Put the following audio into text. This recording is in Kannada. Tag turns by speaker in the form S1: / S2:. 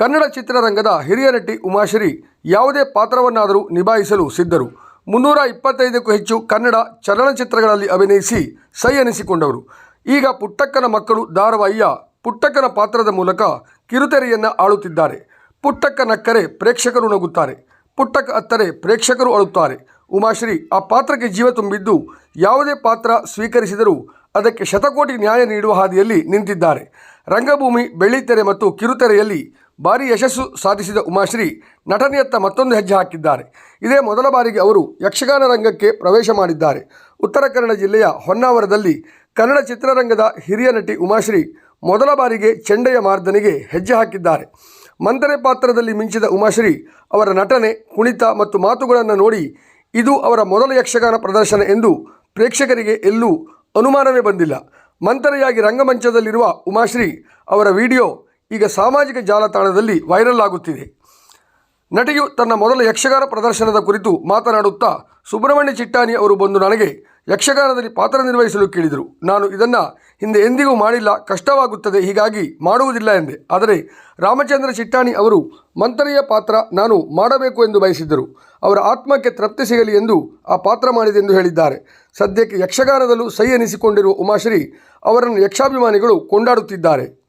S1: ಕನ್ನಡ ಚಿತ್ರರಂಗದ ಹಿರಿಯ ನಟಿ ಉಮಾಶ್ರೀ ಯಾವುದೇ ಪಾತ್ರವನ್ನಾದರೂ ನಿಭಾಯಿಸಲು ಸಿದ್ಧರು. ಮುನ್ನೂರ ಇಪ್ಪತ್ತೈದಕ್ಕೂ ಹೆಚ್ಚು ಕನ್ನಡ ಚಲನಚಿತ್ರಗಳಲ್ಲಿ ಅಭಿನಯಿಸಿ ಸೈ ಅನಿಸಿಕೊಂಡವರು. ಈಗ ಪುಟ್ಟಕ್ಕನ ಮಕ್ಕಳು ಧಾರಾವಾಹಿಯ ಪುಟ್ಟಕ್ಕನ ಪಾತ್ರದ ಮೂಲಕ ಕಿರುತೆರೆಯನ್ನು ಆಳುತ್ತಿದ್ದಾರೆ. ಪುಟ್ಟಕ್ಕನಕ್ಕರೆ ಪ್ರೇಕ್ಷಕರು ನಗುತ್ತಾರೆ. ಪುಟ್ಟಕ್ಕ ಅತ್ತರೆ ಪ್ರೇಕ್ಷಕರು ಅಳುತ್ತಾರೆ. ಉಮಾಶ್ರೀ ಆ ಪಾತ್ರಕ್ಕೆ ಜೀವ ತುಂಬಿದ್ದು ಯಾವುದೇ ಪಾತ್ರ ಸ್ವೀಕರಿಸಿದರೂ ಅದಕ್ಕೆ ಶತಕೋಟಿ ನ್ಯಾಯ ನೀಡುವ ಹಾದಿಯಲ್ಲಿ ನಿಂತಿದ್ದಾರೆ. ರಂಗಭೂಮಿ, ಬೆಳ್ಳಿತೆರೆ ಮತ್ತು ಕಿರುತೆರೆಯಲ್ಲಿ ಭಾರಿ ಯಶಸ್ಸು ಸಾಧಿಸಿದ ಉಮಾಶ್ರೀ ನಟನೆಯತ್ತ ಮತ್ತೊಂದು ಹೆಜ್ಜೆ ಹಾಕಿದ್ದಾರೆ. ಇದೇ ಮೊದಲ ಬಾರಿಗೆ ಅವರು ಯಕ್ಷಗಾನ ರಂಗಕ್ಕೆ ಪ್ರವೇಶ ಮಾಡಿದ್ದಾರೆ. ಉತ್ತರ ಕನ್ನಡ ಜಿಲ್ಲೆಯ ಹೊನ್ನಾವರದಲ್ಲಿ ಕನ್ನಡ ಚಿತ್ರರಂಗದ ಹಿರಿಯ ನಟಿ ಉಮಾಶ್ರೀ ಮೊದಲ ಬಾರಿಗೆ ಚೆಂಡೆಯ ಮಾರ್ದನಿಗೆ ಹೆಜ್ಜೆ ಹಾಕಿದ್ದಾರೆ. ಮಂತರೆ ಪಾತ್ರದಲ್ಲಿ ಮಿಂಚಿದ ಉಮಾಶ್ರೀ ಅವರ ನಟನೆ, ಕುಣಿತ ಮತ್ತು ಮಾತುಗಳನ್ನು ನೋಡಿ ಇದು ಅವರ ಮೊದಲ ಯಕ್ಷಗಾನ ಪ್ರದರ್ಶನ ಎಂದು ಪ್ರೇಕ್ಷಕರಿಗೆ ಎಲ್ಲೂ ಅನುಮಾನವೇ ಬಂದಿಲ್ಲ. ಮಂತರೆಯಾಗಿ ರಂಗಮಂಚದಲ್ಲಿರುವ ಉಮಾಶ್ರೀ ಅವರ ವಿಡಿಯೋ ಈಗ ಸಾಮಾಜಿಕ ಜಾಲತಾಣದಲ್ಲಿ ವೈರಲ್ ಆಗುತ್ತಿದೆ. ನಟಿಯು ತನ್ನ ಮೊದಲ ಯಕ್ಷಗಾನ ಪ್ರದರ್ಶನದ ಕುರಿತು ಮಾತನಾಡುತ್ತಾ, ಸುಬ್ರಹ್ಮಣ್ಯ ಚಿಟ್ಟಾಣಿ ಅವರು ಬಂದು ನನಗೆ ಯಕ್ಷಗಾನದಲ್ಲಿ ಪಾತ್ರ ನಿರ್ವಹಿಸಲು ಕೇಳಿದರು. ನಾನು ಇದನ್ನು ಹಿಂದೆ ಎಂದಿಗೂ ಮಾಡಿಲ್ಲ. ಕಷ್ಟವಾಗುತ್ತದೆ. ಹೀಗಾಗಿ ಮಾಡುವುದಿಲ್ಲ ಎಂದೆ. ಆದರೆ ರಾಮಚಂದ್ರ ಚಿಟ್ಟಾಣಿ ಅವರು, ಮಂತ್ರಿಯ ಪಾತ್ರ ನಾನು ಮಾಡಬೇಕು ಎಂದು ಬಯಸಿದ್ದರು. ಅವರ ಆತ್ಮಕ್ಕೆ ತೃಪ್ತಿ ಸಿಗಲಿ ಎಂದು ಆ ಪಾತ್ರ ಮಾಡಿದೆ ಎಂದು ಹೇಳಿದ್ದಾರೆ. ಸದ್ಯಕ್ಕೆ ಯಕ್ಷಗಾನದಲ್ಲೂ ಸೈ ಎನಿಸಿಕೊಂಡಿರುವ ಉಮಾಶ್ರೀ ಅವರನ್ನು ಯಕ್ಷಾಭಿಮಾನಿಗಳು ಕೊಂಡಾಡುತ್ತಿದ್ದಾರೆ.